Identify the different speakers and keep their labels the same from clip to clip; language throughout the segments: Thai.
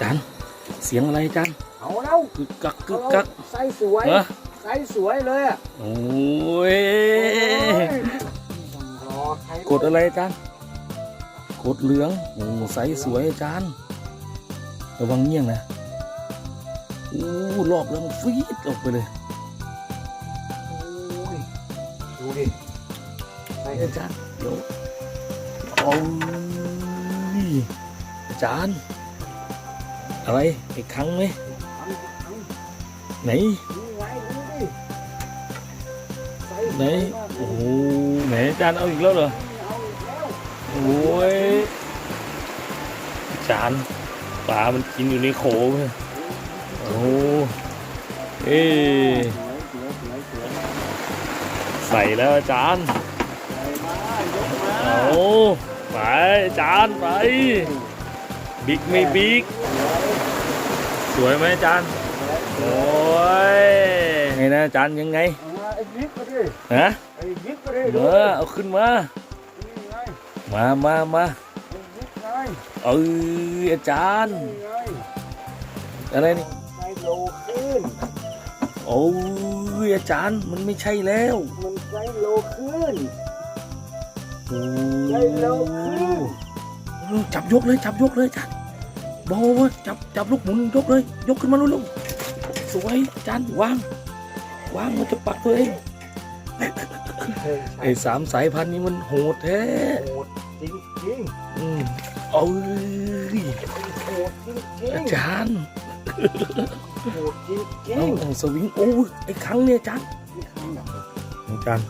Speaker 1: จานเสียงอะไรจาน
Speaker 2: เอาแล้ว
Speaker 1: กึกกักกึกกัก
Speaker 2: ไซส์สวย
Speaker 1: เหรอ
Speaker 2: ไซส์สวยเลยอะ
Speaker 1: โอ้ย
Speaker 2: ต้องรอใคร
Speaker 1: กดอะไรจานกดเหลืองโอ้ใสสวยจานระวังเงี้ยงนะโอ้รอบแล้วมันฟีดออกไปเลย
Speaker 2: โอ้ยดูดิใส่
Speaker 1: อาจารย์เดี๋ยวโอ้ยอาจารย์ อะไรอีกครั้งไหมไหน
Speaker 2: ไห
Speaker 1: นโอ้โหไหนอาจารย์เอาอีกแล้วเหรอโอ้ยอาจารย์ปลามันกินอยู่ในโขเลยโอ้เอ๊ะ
Speaker 2: สวย
Speaker 1: ใส่แล้วอาจารย์
Speaker 2: ใส่มายกมา
Speaker 1: เอาไปอาจารย์ไปบิ๊กไม่บิ๊ก สวยไหมอาจารย์โอ้ยไงนะอาจารย์ยังไง
Speaker 2: เอาไอ้ยิบก็ดิ
Speaker 1: ฮะ
Speaker 2: ไอ้ยิบก็ดิ
Speaker 1: เอ
Speaker 2: ดู
Speaker 1: อเอาขึ้นมา
Speaker 2: นี่ไง
Speaker 1: มามามา
Speaker 2: ไอ้ยิบไง
Speaker 1: เอออาจารย์
Speaker 2: นี่ไง
Speaker 1: อะไรนี่
Speaker 2: ใส่โลขึ้น
Speaker 1: โอ้ยอาจารย์มันไม่ใช่แล้ว
Speaker 2: มันใส่โลขึ้น
Speaker 1: โอ้
Speaker 2: ใส่โลขึ้น
Speaker 1: เออจับยกเลยจับยกเลยอาจารย์ บอกว่าจับจับลูกหมุนยกเลย ยกขึ้นมาลูกๆสวยอาจารย์วางวางมันจะปักตัวเองไอ้สามสายพันธุ์นี้มันโหดแท้
Speaker 2: โหดจริงจริง
Speaker 1: อืมเอ้ย
Speaker 2: ๆโหดจริงจริง
Speaker 1: อาจารย์
Speaker 2: โหดจริงจริ
Speaker 1: เอา
Speaker 2: ง
Speaker 1: เอาสวิงโอ้ยไอ้ครั้งเนี่ยอาจารย์อาจารย์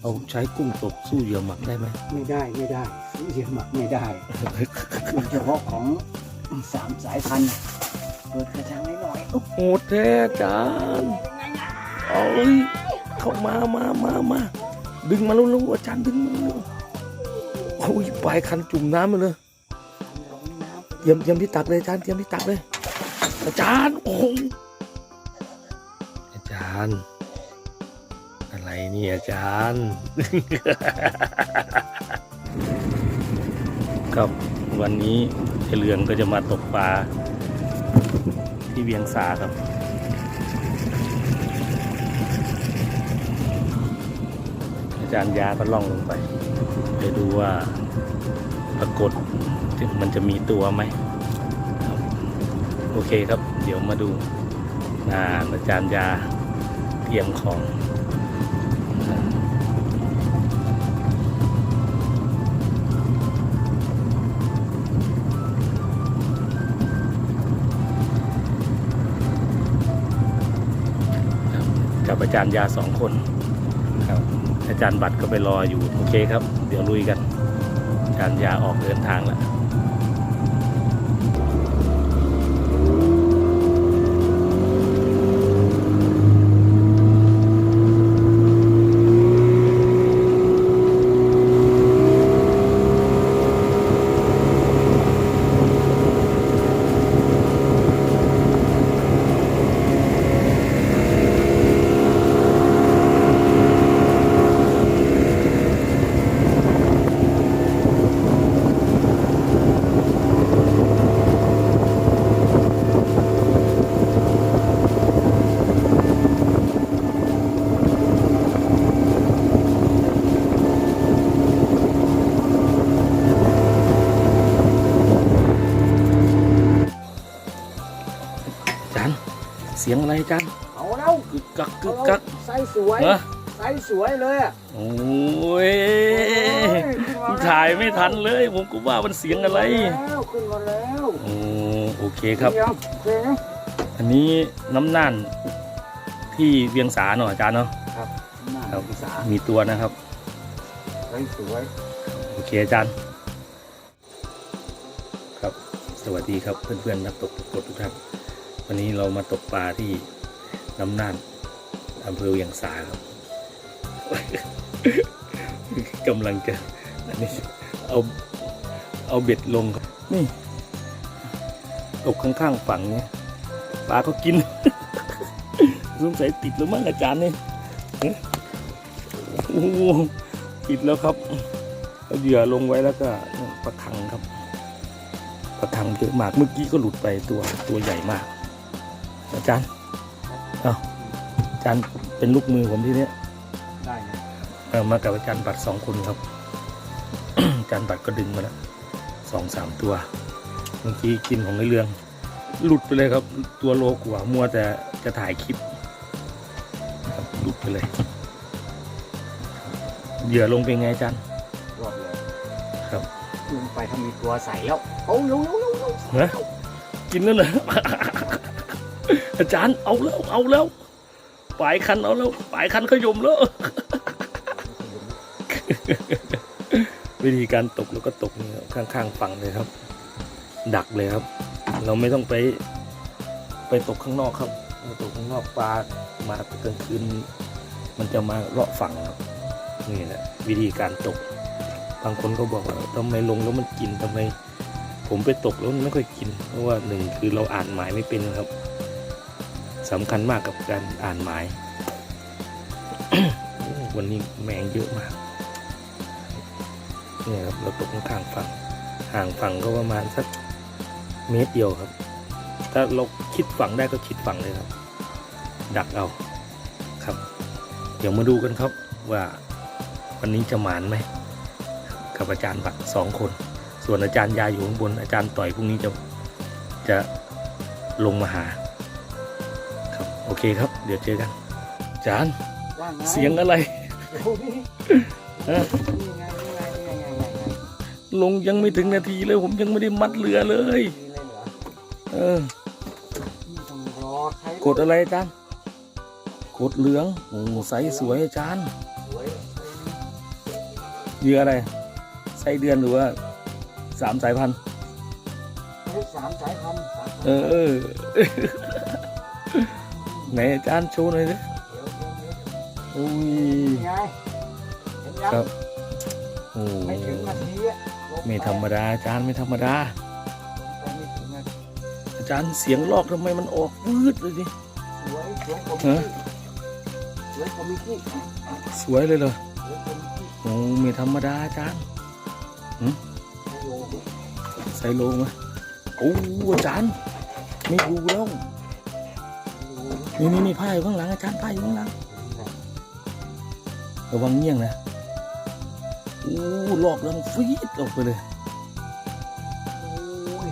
Speaker 1: เอาใช้กุ้งตกสู้เหยื่อหมักได้ไหม
Speaker 2: ไม่ได้ไม่ได้ซื้อเสียหมักไม่ได้มันเฉพาะของ สามสายพันธุ์เปิดกระชังให้หน่อย
Speaker 1: โหดแท้จารย์เอ้ยเข้ามามามามาดึงมาลูกๆอาจารย์ดึงมาลูกโอ้ยปลายคันจุ่มน้ำมาเลยเตรียมเตรียมที่ตักเลยอาจารย์เตรียมที่ตักเลย อาจารย์โอ้ยอาจารย์ อะไรนี่อาจารย์ ครับ วันนี้เจเรืองก็จะมาตกปลาที่เวียงสาครับ อาจารย์ยาก็ล่องลงไปไปดูว่าปรากฏมันจะมีตัวไหมโอเคครับ เดี๋ยวมาดูงานอาจารย์ยาเตรียมของ จารย์ยาสองคนครับอาจารย์บัตรก็ไปรออยู่โอเคครับ เดี๋ยวลุยกันอาจารย์ยาออกเดินทางแล้ว เสียงอะไรอาจารย์
Speaker 2: เอาแล้ว
Speaker 1: กึกกักกึกกัก
Speaker 2: ใส่สวย
Speaker 1: เหรอ
Speaker 2: ใส่สวยเลยอะ
Speaker 1: โอ้ย
Speaker 2: โอ้
Speaker 1: ถ่ายไม่ทันเลย ผมก็ว่ามันเสียงอะไร
Speaker 2: ขึ้นมาแล้วขึ้นมาแล้ว
Speaker 1: โอ้โอเคครับ
Speaker 2: เดี๋ยวโอเคนะ
Speaker 1: อันนี้น้ำน่านที่เวียงสาเนาะอาจารย์เนาะ
Speaker 2: หน้า
Speaker 1: ครับ
Speaker 2: ภาษา
Speaker 1: มีตัวนะครับ
Speaker 2: ใส่สวย
Speaker 1: โอเคอาจารย์ครับสวัสดีครับเพื่อนๆนักตกกดทุกท่าน วันนี้เรามาตกปลาที่น้ำน่านอำเภอเวียงสาครับกำลังจะอันนี้เอาเอาเบ็ดลงครับนี่ตกข้างๆฝั่งเนี้ยปลาก็กินสงสัยติดแล้วมั้งอาจารย์เนี่ยโอ้ติดแล้วครับเอาเหยื่อลงไว้แล้วก็ปลาคังครับ ประทังเยอะมากเมื่อกี้ก็หลุดไปตัวตัวใหญ่มาก อาจารย์เอาอาจารย์เป็นลูกมือผมที่เนี้ย
Speaker 2: ได้นะ
Speaker 1: เออมากับอาจารย์บัตรสองคนครับ อาจารย์บัตรก็ดึงมาแล้วสองสามตัว เมื่อกี้กินของในเรือง หลุดไปเลยครับ ตัวโลกว่ามัวแต่จะถ่ายคลิปครับหลุดไปเลย เหยื่อลงเป็นไงอาจารย์
Speaker 2: รอดเลย
Speaker 1: ครับ
Speaker 2: ลงไปถ้ามีตัวใส่แล้วเอาเร็วเร็วเร็วเร็ว
Speaker 1: ฮะกินแล้วเหรอ อาจารย์เอาแล้วเอาแล้วปลายคันเอาแล้วปลายคันขยมแล้ว วิธีการตกแล้วก็ตกนี่ครับข้างๆฝั่งเลยครับ ดักเลยครับ เราไม่ต้องไป ไปตกข้างนอกครับตกข้างนอกปลามากลางคืนมันจะมาเลาะฝั่งครับนี่แหละวิธีการตก บางคนก็บอกว่าทำไมลงแล้วมันกินทำไม ผมไปตกแล้วมันไม่ค่อยกิน เพราะว่าหนึ่งคือเราอ่านหมายไม่เป็นครับ สำคัญมากกับการอ่านหมาย วันนี้แมงเยอะมากเนี่ยครับเราตกข้างฝั่งห่างฝั่งก็ประมาณสักเมตรเดียวครับ ถ้าเราคิดฝั่งได้ก็คิดฝั่งเลยครับ ดักเอาครับ เดี๋ยวมาดูกันครับว่าวันนี้จะหมานไหมกับอาจารย์บัตรสองคน ส่วนอาจารย์ยาอยู่ข้างบนอาจารย์ต่อยพรุ่งนี้จะจะลงมาหา อเคครับ เดี๋ยวเจอกันอาจารย์
Speaker 2: ว่าไง
Speaker 1: เสียงอะไร
Speaker 2: เดี๋ยวนี่
Speaker 1: ฮะ
Speaker 2: นี่ไงนี่ไงนี่ไงนี่ไงนี่ไง
Speaker 1: ลงยังไม่ถึงนาทีเลย ผมยังไม่ได้มัดเรือเลย
Speaker 2: นี่เลยเหรอ
Speaker 1: เออ
Speaker 2: นี่ต้องรอใคร
Speaker 1: กดอะไรอาจารย์กดเหลืองโอ้ไซส์สวยอาจารย์
Speaker 2: สวย
Speaker 1: เหยื่ออะไรไส้เดือนหรือว่าสามสายพันธุ์
Speaker 2: เฮ้ยสามสายพันธุ์สามสาย
Speaker 1: เออ ไหนอาจารย์โชว์หน่อยสิ
Speaker 2: เดี๋ยวเดี๋ยวเดี๋ยว
Speaker 1: โอ้ย
Speaker 2: นี่ไงเห็นยัง
Speaker 1: ครับโอ้
Speaker 2: ไม่ถึงนาทีอะลงป
Speaker 1: ไม่ธรรมดาอาจารย์ไม่ธรรมดา
Speaker 2: ไปไม่ถึงนาที
Speaker 1: อาจารย์เสียงลอกทำไมมันออกวืดเลยดิ
Speaker 2: สวยสวยกว่า
Speaker 1: ฮะ
Speaker 2: สวยกว่ามิกกี้
Speaker 1: สวยเลยเหรอ
Speaker 2: สวยกว่ามิกกี้
Speaker 1: โอ้ไม่ธรรมดาอาจารย์
Speaker 2: ไม่โลภ
Speaker 1: ใส่โลงไหมโอ้อาจารย์ไม่ดูแล้ว
Speaker 2: ไม่โลภ
Speaker 1: นี่นี่นี่ผ้าอยู่ข้างหลังอาจารย์ผ้าอยู่ข้างหลังระวังเงี้ยงนะโอ้ลอกลังฟีดออกไปเลย
Speaker 2: โอ้ย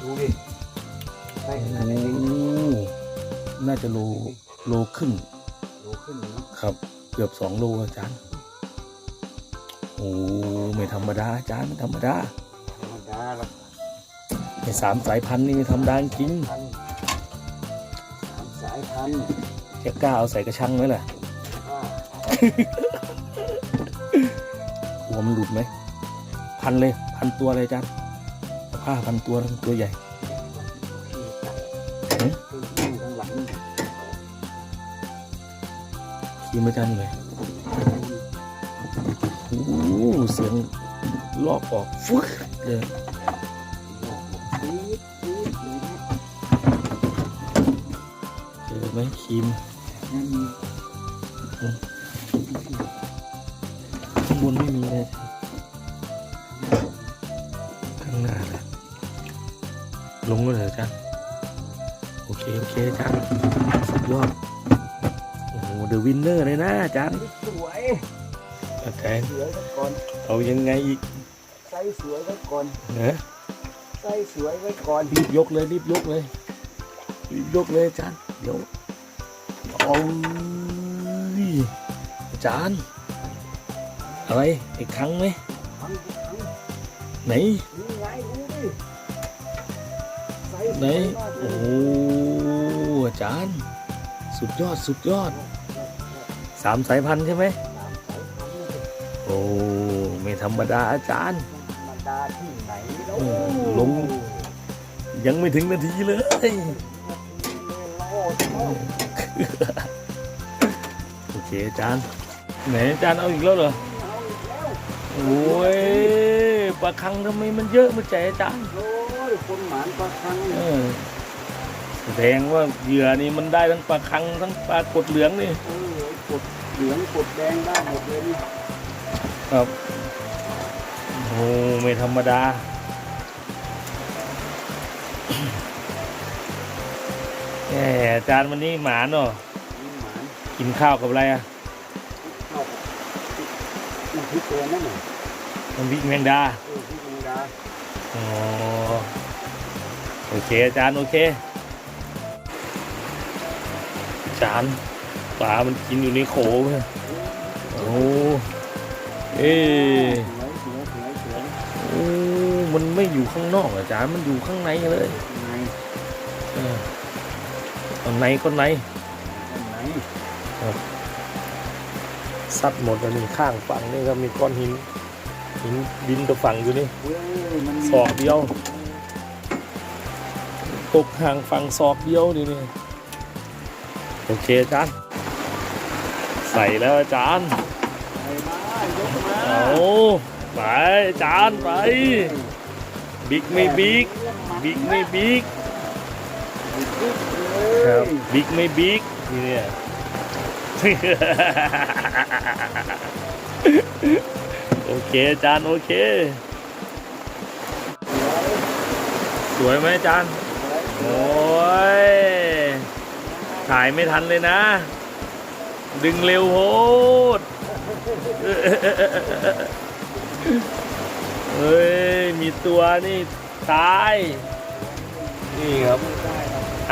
Speaker 2: ดูดิใส่ขนาด
Speaker 1: โอ้
Speaker 2: นี้
Speaker 1: น่าจะโลโลครึ่ง
Speaker 2: โลขึ้นเนาะ
Speaker 1: ครับ เกือบสองโลอาจารย์โอ้ไม่ธรรมดาอาจารย์ไม่ธรรมดา
Speaker 2: ธรรมดาละ
Speaker 1: ไอ้สามสายพันธุ์นี่ไม่ธรรมดาจริง
Speaker 2: พันสามสายพันธุ์
Speaker 1: จะกล้าเอาใส่กระชังไหมล่ะ
Speaker 2: อ่าก
Speaker 1: ลัวมันหลุดไหม พันเลย พันตัวเลยอาจารย์เอาผ้าพันตัวแล้วตัวใหญ่
Speaker 2: ที่ตัด
Speaker 1: หึ
Speaker 2: ขึ้นข้างหลัง
Speaker 1: ทีมอาจารย์เลยโอ้เสียงลอกออกฟึกเลย ไหมครีม
Speaker 2: นั่นมี
Speaker 1: ข้างบนไม่มีเลยข้างหน้าเลยลงแล้วเหรออาจารย์โอเค โอเคอาจารย์สุดยอดโอ้โหเดอะวินเนอร์เลยนะอาจารย์
Speaker 2: สวย
Speaker 1: อาจารย์
Speaker 2: สวยไว้ก่อน
Speaker 1: เอายังไงอีก
Speaker 2: ใส่สวยไว้ก่อน
Speaker 1: นะ
Speaker 2: ใส่สวยไว้ก่อน
Speaker 1: รีบยกเลยรีบยกเลยรีบยกเลยอาจารย์เดี๋ยว โอ้ยอาจารย์ อะไร อีกครั้งไหม ไหน
Speaker 2: ไห
Speaker 1: น โอ้อาจารย์ สุดยอดสุดยอด สามสายพันธุ์ใช่ไหม โอ้ ไม่ธรรมดาอาจารย์
Speaker 2: ธรรมดาที่ไหนแล้ว
Speaker 1: โอ้ลงยังไม่ถึงนาทีเลย โอเคอาจารย์ไหนอาจารย์เอาอีกแล้วเหรอโอ้ยปลาคังทำไมมันเยอะมาใจอาจารย์
Speaker 2: โอ้ยคนหมานปลาคัง
Speaker 1: เออแสดงว่าเหยื่อนี่มันได้ทั้งปลาคังทั้งปลากดเหลืองนี่
Speaker 2: เออกดเหลืองกดแดงได้หมดเลยนี่
Speaker 1: ครับโอ้ไม่ธรรมดา แหมอาจารย์วันนี้หมาเนาะ
Speaker 2: นี่หมาน
Speaker 1: กินข้าวกับอะไรอะ
Speaker 2: เข้ากับน้ำพริกตัวนั่นน่ะ
Speaker 1: น้ำพริกแมงดา
Speaker 2: เออพริกแมงดา
Speaker 1: อ๋อโอเคอาจารย์โอเคอาจารย์ปลามันกินอยู่ในโขงเนี่ยโอ้เอ๊ะ
Speaker 2: สวยสวยสวยสวย
Speaker 1: โอ้มันไม่อยู่ข้างนอกอาจารย์มันอยู่ข้างในเลย
Speaker 2: ไง
Speaker 1: เออ เอาในก็ใน
Speaker 2: ตรงไหน
Speaker 1: ซัดหมดแล้วนี่ข้างฝั่งนี่ก็มีก้อนหินหินดินตัวฝั่งอยู่นี่
Speaker 2: เว้ยมันมี
Speaker 1: ศอกเดียว ตกห่างฝั่งศอกเดียวนี่นี่โอเคอาจารย์ใส่แล้วอาจารย์
Speaker 2: ไปมายกมา
Speaker 1: เอาไปอาจารย์ไป บิ๊กไม่บิ๊กบิ๊กไม่บิ๊ก
Speaker 2: บิ๊กเล
Speaker 1: ครับ
Speaker 2: ย
Speaker 1: บิ๊กไม่บิ๊กนี่เนี่ยโอเคอาจารย์โอเค สวยไหมอาจารย์โอ้ยถ่ายไม่ทันเลยนะ ดึงเร็วโหดเฮ้ย มีตัวนี่ ตาย นี่ครับ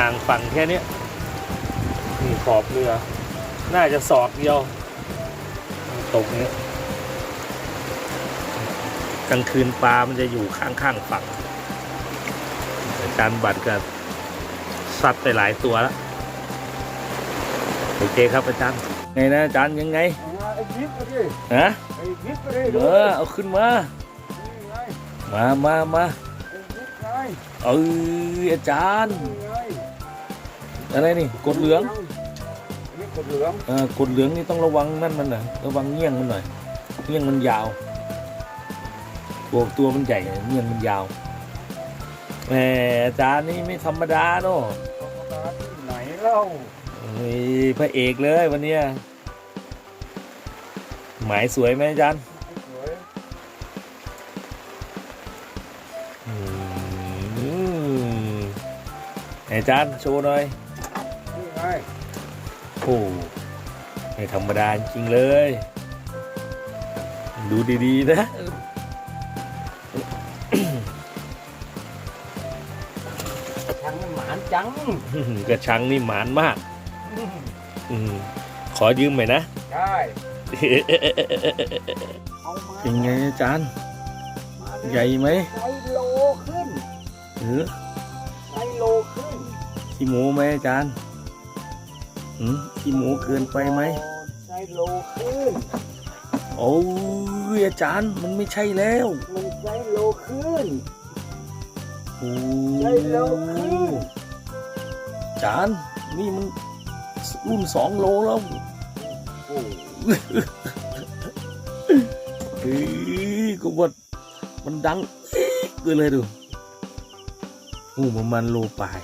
Speaker 1: ห่างฝั่งแค่เนี้ยนี่ขอบเรือ น่าจะสอดเดียว ตกเนี้ยกลางคืนปลามันจะอยู่ข้างๆฝั่งอาจารย์บัตรก็ซัดไปหลายตัวแล้วโอเคครับอาจารย์ไงนะอาจารย์ยังไง
Speaker 2: เอาไอ้บิ๊กไปดิ
Speaker 1: ฮะ
Speaker 2: ไอ้บิ๊กไปดิ
Speaker 1: เออเอาขึ้นมา
Speaker 2: นี่ไง
Speaker 1: มามามา
Speaker 2: ไอ้บิ๊กไง
Speaker 1: เอออาจารย์
Speaker 2: นี่ไง
Speaker 1: อะไรนี่กดเหลือง
Speaker 2: นี่กดเหลือง
Speaker 1: เออกดเหลืองนี่ต้องระวังนั่นมันหน่อยระวังเงี้ยงมันหน่อยเงี้ยงมันยาวตัวตัวมันใหญ่เงี้ยงมันยาวแหมอาจารย์นี่ไม่ธรรมดาเนาะ
Speaker 2: ธรรมดาที่ไหนเล่า
Speaker 1: นี่พระเอกเลยวันเนี้ยหมายสวยไหมอาจารย์
Speaker 2: ไอ้สวย
Speaker 1: อืมไหนอาจารย์โชว์หน่อย
Speaker 2: นี่ ไง
Speaker 1: โอ้ไม่ธรรมดาจริงเลย ดูดีๆนะ
Speaker 2: ทั้งหมานจัง
Speaker 1: กระชังนี่หมานมาก อืมขอยืมหน่อยนะ
Speaker 2: ได้เอามา
Speaker 1: เป็นไงอาจารย์
Speaker 2: มาเลย
Speaker 1: ใหญ่ไหม
Speaker 2: ไซโลขึ้น
Speaker 1: หรือ
Speaker 2: ไซโลขึ้น
Speaker 1: ขี้หมูไหมอาจารย์หืม ขี้หมูเกินไปไหม
Speaker 2: ไซโลขึ้น
Speaker 1: โอ้ยอาจารย์มันไม่ใช่แล้ว
Speaker 2: มันไซโลขึ้น
Speaker 1: โอ้
Speaker 2: ใช่แล้วคือ
Speaker 1: อาจารย์นี่มันรุ่นสองโลแล้ว
Speaker 2: โอ้
Speaker 1: เฮ้ยก็ว่ามันดังอีกเลยดูโอ้ประมาณโลปลาย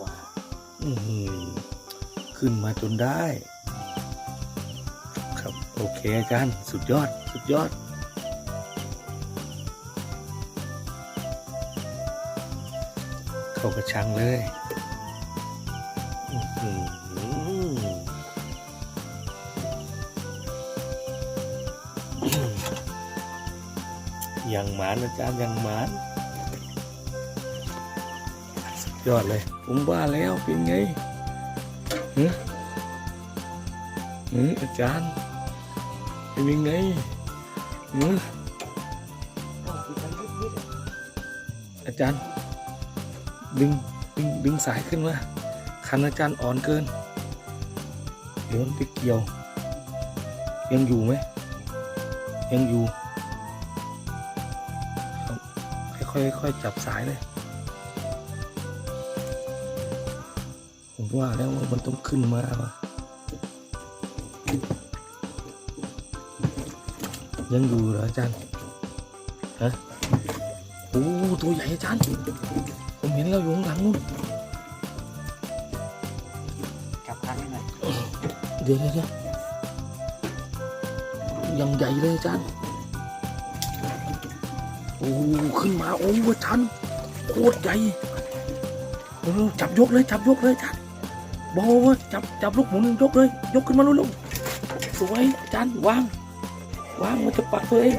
Speaker 2: ว้า
Speaker 1: อื้อหือ ขึ้นมาจนได้ ครับโอเคอาจารย์สุดยอดสุดยอด เข้ากระชังเลยอื้อหือยังหมานอาจารย์ยังหมานสุดยอดเลย ผมว่าแล้วเป็นไง ฮึฮึอาจารย์เป็นยังไงฮึ
Speaker 2: ต้อ
Speaker 1: อาจารย์ ดึงดึงดึงสายขึ้นมาคันอาจารย์อ่อนเกิน เดี๋ยวมันไปเกี่ยว ยังอยู่ไหม ยังอยู่ค่อยค่อยๆจับสายเลย ว่าแล้วว่ามันต้องขึ้นมาว่ะยังอยู่เหรออาจารย์ฮะโอ้ตัวใหญ่อาจารย์ผมเห็นเราอยู่ข้างหลังนู่น
Speaker 2: ๆกับคันหน่อย
Speaker 1: เดี๋ยวเดี๋ยวเดี๋ยวยังใหญ่เลยอาจารย์โอ้ขึ้นมาโอ้อาจารย์โคตรใหญ่เออจับยกเลยจับยกเลยอาจารย์ บอกว่าจับจับลูกหมุนยกเลย ยกขึ้นมาลูกๆสวยอาจารย์วางวางมันจะปักตัวเอง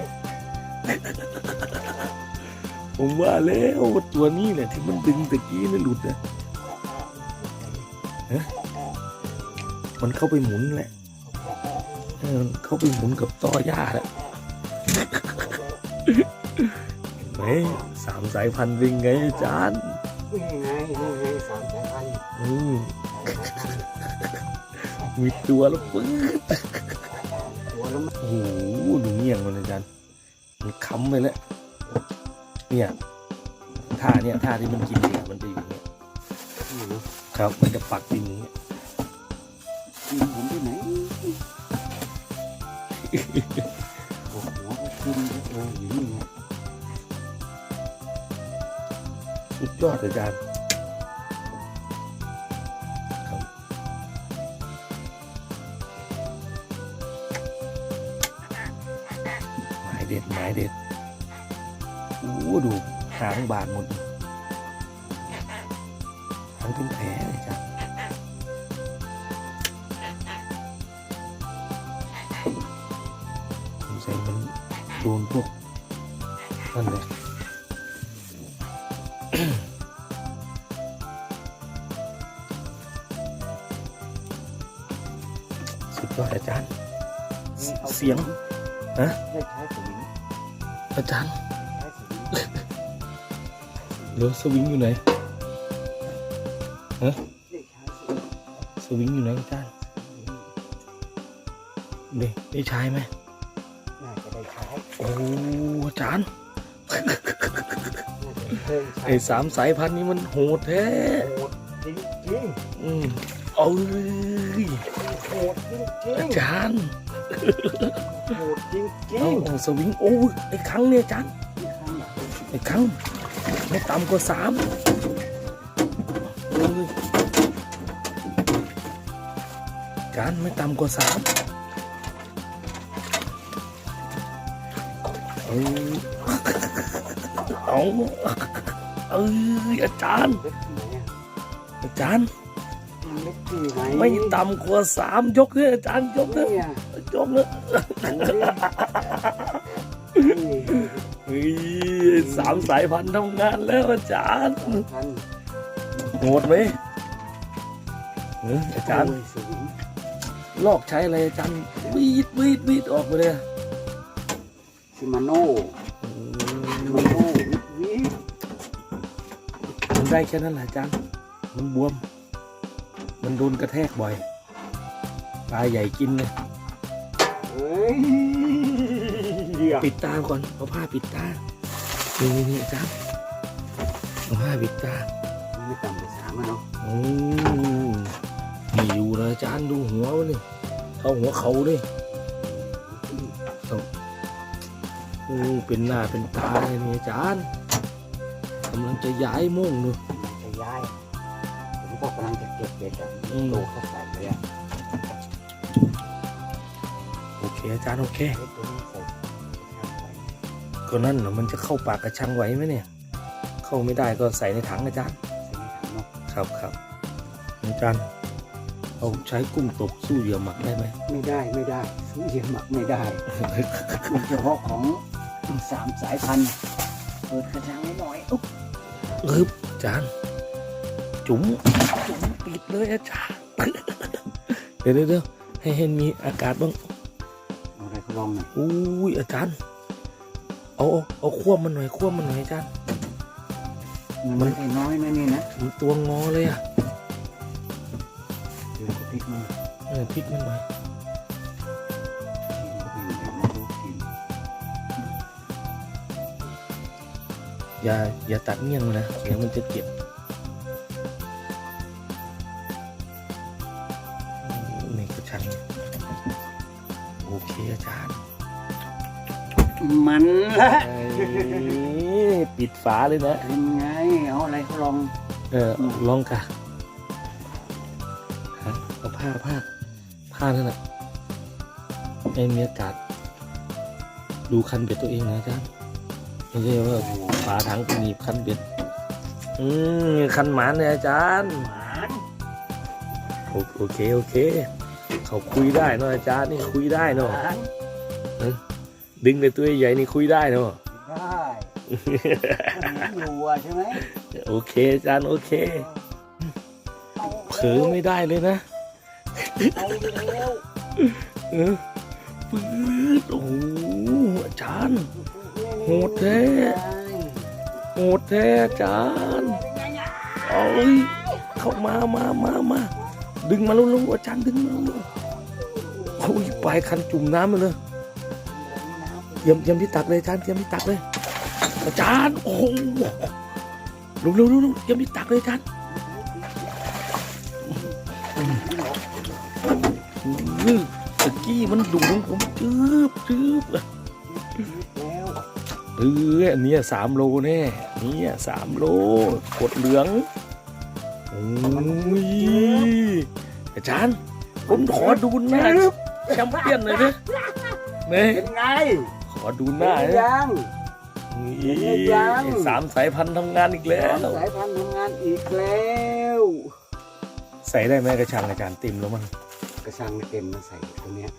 Speaker 1: ผมว่าแล้วว่าตัวนี้เนี่ยที่มันดึงตะกี้นี่หลุดนะฮะมันเข้าไปหมุนแหละเออมันเข้าไปหมุนกับต่อหญ้าแหละเห็นไหมสามสายพันธุ์เป็นไงอาจารย์
Speaker 2: นี่ไงนี่ไงสามสายพันธุ์
Speaker 1: อื มีตัวแล้วปื๊ด
Speaker 2: ตัวแล้ว
Speaker 1: โอ้โหดูเงี้ยงมันอาจารย์มันค้ำไปแล้วเนี่ยท่าเนี่ยท่าที่มันกินเนี่ยมันจะอยู่เนี่
Speaker 2: เนาะ
Speaker 1: ครับ มันจะปักดินอย่างเงี้ย
Speaker 2: กินผมที่ไหนโอ้โหก็กินเอออยู่นี่
Speaker 1: สุดยอดอาจารย์ ดูหางบาดหมดหางเป็นแผลเลยอาจารย์สงสัยมันโดนพวกนั่นเลยสุดยอดอาจารย์ เสียงฮะ
Speaker 2: ได้ใช้สวิง
Speaker 1: อาจารย์
Speaker 2: ใช้สวิง
Speaker 1: เดี๋ยวสวิงอยู่ไหน
Speaker 2: ได้ใช้สวิง
Speaker 1: สวิงอยู่ไหนอาจารย์เด็ได้ใช้ไหม
Speaker 2: น่าจะได้ใช้
Speaker 1: โอ้อาจารย์
Speaker 2: น่าจะเคยใช้
Speaker 1: ไอ้สามสายพันธุ์นี้มันโหดแท้
Speaker 2: โหดจริง
Speaker 1: อืมเอ้ย
Speaker 2: ๆโหดจริง
Speaker 1: อาจารย์
Speaker 2: ๆโหดจริง
Speaker 1: เอาเอาสวิงโอ้ยไอ้ครั้งเนี่ยอาจารย์
Speaker 2: ๆนี่ครั้งแบบ
Speaker 1: ไอ้ครั้ง ไม่ต่ำกว่าสามเอ้ยอาจารย์ไม่ต่ำกว่าสามเอ้ยเอาเอ้ยอาจารย์
Speaker 2: เล็กที่ไหนอะ
Speaker 1: อาจารย์
Speaker 2: มันเล็กที่ไหน
Speaker 1: ไม่ต่ำกว่าสามยกเลยอาจารย์ยกเลย
Speaker 2: เนี่ย
Speaker 1: ยกเลย สามสายพันธุ์ทำงานแล้วอาจารย์
Speaker 2: พัน
Speaker 1: โหดไหมเอออาจารย์
Speaker 2: โอ้สวิง
Speaker 1: ลอกใช้อะไรอาจารย์วีดวีดวีดออกไปเลย
Speaker 2: ชิมาโน่ชิมาโน่วิท
Speaker 1: มันได้แค่นั้นแหละอาจารย์มันบวม มันโดนกระแทกบ่อยปลาใหญ่กินเลย
Speaker 2: เฮ้ยเดี๋ยว
Speaker 1: ปิดตาก่อนเอาผ้าปิดตา นี่นี่นี่อาจารย์เอาผ้าปิดตา
Speaker 2: ไม่ต่ำกว่าสามอะเนาะ
Speaker 1: โอ้มีอยู่นะอาจารย์ดูหัวมันนี่เท่าหัวเขาเลยโอ้เป็นหน้าเป็นตาเลยนี่อาจารย์กำลังจะย้ายโม่งดู
Speaker 2: จะย้ายผมก็กำลังจะเก็บเบ็ดอะ
Speaker 1: อืม
Speaker 2: โตเข้าใส่เลยอะ
Speaker 1: โอเคอาจารย์โอเค ก็นั่นน่ะมันจะเข้าปากกระชังไหวไหมเนี่ย เข้าไม่ได้ก็ใส่ในถังอาจารย์
Speaker 2: ใส่ในถังเนาะ
Speaker 1: ครับครับอาจารย์เอาใช้กุ้งตกสู้เหยื่อหมักได้ไหม
Speaker 2: ไม่ได้ไม่ได้ซื้อเยอะหมักไม่ได้มันเฉพาะของสามสายพันธุ์เปิดกระชังให้หน่อยอุ๊บ
Speaker 1: อึบอาจารย์จุ๋มจุ๋มปิดเลยอาจารย์เดี๋ยวเดี๋ยวเดี๋ยวให้เห็นมีอากาศบ้าง
Speaker 2: เอาอะไรก็ลองหน่อย
Speaker 1: อุ้ยอาจารย์ เอาเอาเอาควบมันหน่อยควบมันหน่อยอาจารย์
Speaker 2: มันไม่ได้น้อยนะนี่นะ
Speaker 1: มันตัวงอเลยอะ
Speaker 2: เดี๋ยวพริกมัน
Speaker 1: เออพลิกมันหน่อย
Speaker 2: กินก็เป็นแบบไม่รู้กิน
Speaker 1: อย่าอย่าตัดเงี้ยงมันนะเดี๋ยวมันจะเจ็บ
Speaker 2: มันละ
Speaker 1: เอ้ยปิดฝาเลยนะ
Speaker 2: เป็นไงเอาอะไรก็ลอง
Speaker 1: เออลองค่ะฮะเอาผ้าผ้าผ้านั่นแหละให้มีอากาศดูคันเบ็ดตัวเองนะอาจารย์ไม่ใช่ว่าฝาถังไปหนีบคันเบ็ด อืมคันหมานเลยอาจารย์
Speaker 2: หมาน
Speaker 1: โอโอเคโอเค เขาคุยได้เนอะอาจารย์นี่คุยได้เนอะ
Speaker 2: หมาน
Speaker 1: ดึงในตัวใหญ่นี่คุยได้เนอะ
Speaker 2: ได้มันอยู่อะใช่ไหม
Speaker 1: โอเคอาจารย์โอเค
Speaker 2: เอา
Speaker 1: เผลอไม่ได้เลยนะ
Speaker 2: เอาเร็ว
Speaker 1: เออปื๊ดโอ้โหอาจารย์โหดแท้โหดแท้อาจารย์เอ้ยเข้ามามามามาดึงมาลุงๆอาจารย์ดึงมาลุงๆโอ้ยปลายคันจุ่มน้ำไปเลย เตรียมเตรียมที่ตักเลยจารย์เตรียมที่ตักเลยอาจารย์โอ้โหลุงลุงลุงเตรียมที่ตักเลยจารย์อือตะกี้มันดุของผมจืบจืบเอออันเนี้ยสามโลแน่เนี่ยสามโลกดเหลืองโอ้ยอาจารย์ผมขอดูหน้าแชมเปี้ยนหน่อยดิเนี่ย
Speaker 2: เป็นไง
Speaker 1: อดูหน้า
Speaker 2: เห็น
Speaker 1: นะ
Speaker 2: ยัง
Speaker 1: นี่
Speaker 2: เห็นยัง
Speaker 1: สามสายพันธุ์ทำงานอีกแล้
Speaker 2: สาม
Speaker 1: ว
Speaker 2: สายพันธุ์ทำงานอีกแล้ว
Speaker 1: ใส่ได้ไหมกระชังอาจารย์ติมแล้วมั้ง
Speaker 2: กระชังเต็มมาใส่ตัวเนี้ย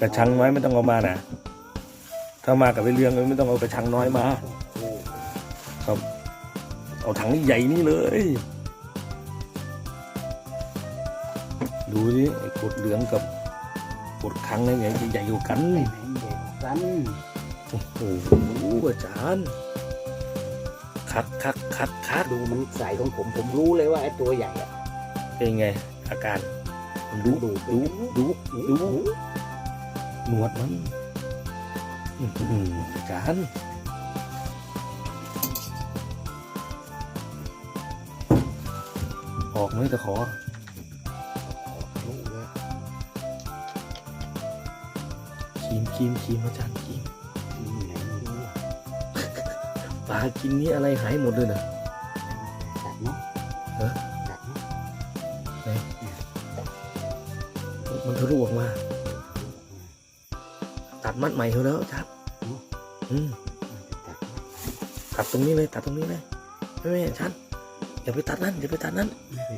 Speaker 1: กระชังน้อยไม่ต้องเอามานะถ้ามากับไปเรื่องไม่ต้องเอากระชังน้อยมา
Speaker 2: โอ้
Speaker 1: ครับ เอาถังใหญ่นี่เลย ดูดิไอ้กดเหลืองกับ กดคังอะไรเนี่ยใหญ่กว่ากัน
Speaker 2: ไหนเด็กกัน
Speaker 1: โอ้โหอาจารย์คักคักคักคัก
Speaker 2: ดูมันใส่ของผมผมรู้เลยว่าไอ้ตัวใหญ่อะ
Speaker 1: เป็นไง อาการดู
Speaker 2: ดู
Speaker 1: ดูดูดูหนวดมันอื้อหืออาจารย์ออกไหมตะขอ ครีมครีมครีมอาจารย์ครีม
Speaker 2: มีไหนไม่รู้อะ
Speaker 1: ปลากินนี้อะไรหายหมดเลยนะ
Speaker 2: กัดเนาะ
Speaker 1: ฮะ
Speaker 2: กัดเนาะ
Speaker 1: มันทะลุออกมา ตัดมัดใหม่เถอะแล้วอาจารย์อืม
Speaker 2: กัด
Speaker 1: ตัดตรงนี้เลย ตัดตรงนี้เลยไม่ไม่อาจารย์อย่าไปตัดนั่นอย่าไปตัดนั่น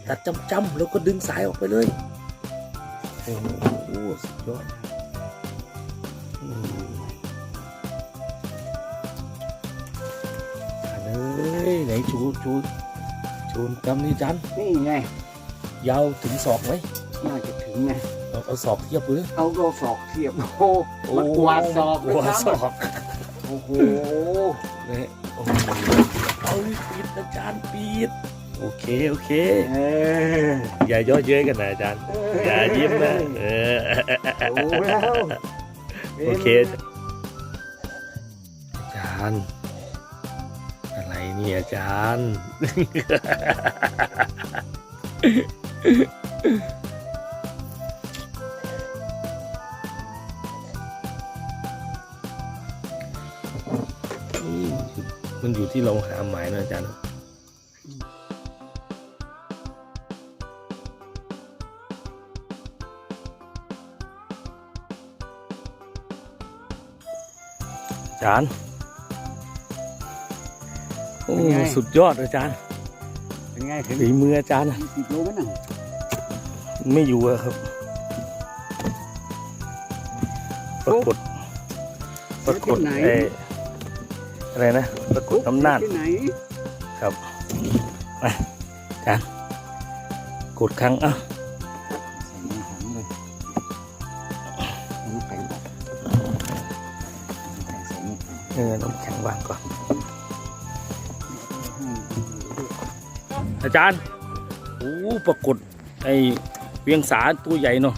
Speaker 1: ตัดจำจำๆแล้วก็ดึงสายออกไปเลยโอ้โหสุดยอด ไหนชูชูชูกำนี่อาจัน
Speaker 2: นี่ไง
Speaker 1: ยาวถึงศอกไหม
Speaker 2: น่าจะถึงไง
Speaker 1: เอาเอาศอกเทียบเลย
Speaker 2: เอาโลศอกเทียบโอ้โหมันกวาดศอก
Speaker 1: กวาดศอก
Speaker 2: โอ้โห
Speaker 1: นี่โอ้โหเอาปิดอาจารย์ปิดโอเคโอเค
Speaker 2: เออ
Speaker 1: อย่าย่อเย้ยกันนะอาจารย์อย่ายิ้มนะเออ
Speaker 2: ดูแล้ว
Speaker 1: โอเคอาจารย์อะไรเนี่ยอาจารย์ มันอยู่ที่เราหาหมายนะอาจารย์อา จารย์โอ้สุดยอดอาจารย์
Speaker 2: เป็นไงถึง
Speaker 1: ฝีมืออาจารย์
Speaker 2: สิบโลไหมน่ะ
Speaker 1: ไม่อยู่อะครับปรากฏปรากฏไอ้อะไรนะปรากฏอำนาจ
Speaker 2: ที่ไหน
Speaker 1: ครับไปอาจารย์กดครั้งอะ
Speaker 2: ใส่ในถังเลยเอาน้ำแข็งออกน้ำแข็งใส่ในถัง
Speaker 1: เออน้ำแข็งวางก่อน อาจารย์โอ้ปรากฏไอ้เวียงสาตัวใหญ่เนาะ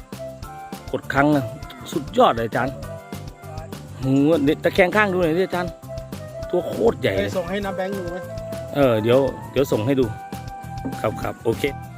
Speaker 1: กดครั้งอะสุดยอดเลยอาจารย์โหเด็ดตะแคงข้างดูหน่อยดิอาจารย์ ตัวโคตรใหญ่
Speaker 3: ไป
Speaker 1: เลย
Speaker 3: ส่งให้น้าแบงค์ดูไหม
Speaker 1: เออเดี๋ยวเดี๋ยวส่งให้ดู ครับครับโอเค
Speaker 2: เ